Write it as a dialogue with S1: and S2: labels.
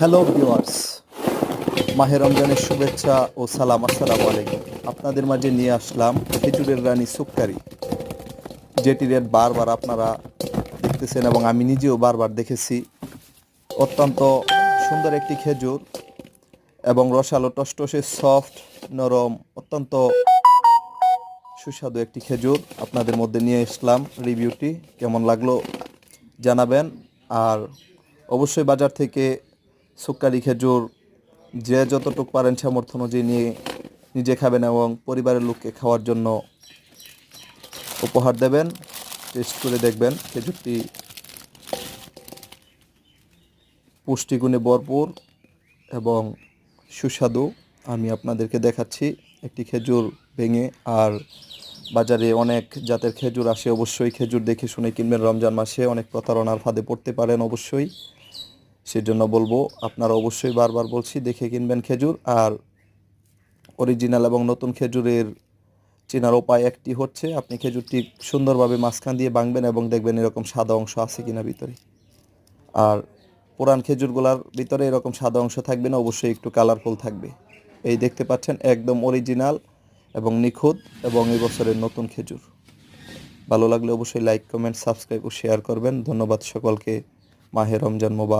S1: Hello viewers মাহে রমজানের শুভেচ্ছা ও সালাম, আসসালামু আলাইকুম। আপনাদের মাঝে নিয়ে আসলাম খেজুরের রানী সুক্কারি যেটি রেট বারবার আপনারা দেখতেছেন এবং আমি নিজেও বারবার দেখেছি। অত্যন্ত সুন্দর একটি খেজুর এবং রসালো, টসটসে সফট, নরম, অত্যন্ত সুস্বাদু একটি খেজুর। আপনাদের মধ্যে নিয়ে আসলাম রিভিউটি, কেমন লাগল জানাবেন। আর অবশ্যই বাজার থেকে সুক্কারি খেজুর যে যতটুকু পারেন সামর্থ্য অনুযায়ী নিয়ে নিজে খাবেন এবং পরিবারের লোককে খাওয়ার জন্য উপহার দেবেন। টেস্ট করে দেখবেন খেজুরটি পুষ্টিগুণে ভরপুর এবং সুস্বাদু। আমি আপনাদেরকে দেখাচ্ছি একটি খেজুর ভেঙে, আর বাজারে অনেক জাতের খেজুর আসে। অবশ্যই খেজুর দেখে শুনে কিনবেন। রমজান মাসে অনেক প্রতারণার ফাঁদে পড়তে পারেন অবশ্যই। সেজন্য বলব, আপনারা অবশ্যই বারবার বলছি, দেখে কিনবেন খেজুর। আর অরিজিনাল এবং নতুন খেজুরের চেনার উপায় একটি হচ্ছে, আপনি খেজুরটি সুন্দরভাবে মাঝখান দিয়ে ভাঙবেন এবং দেখবেন এরকম সাদা অংশ আছে কিনা ভিতরে। আর পুরান খেজুরগুলার ভিতরে এরকম সাদা অংশ থাকবে না, অবশ্যই একটু কালারফুল থাকবে। এই দেখতে পাচ্ছেন, একদম অরিজিনাল এবং নিখুঁত এবং এই বছরের নতুন খেজুর। ভালো লাগলে অবশ্যই লাইক কমেন্ট সাবস্ক্রাইব ও শেয়ার করবেন। ধন্যবাদ সকলকে। মাহে রমজান মোবারক।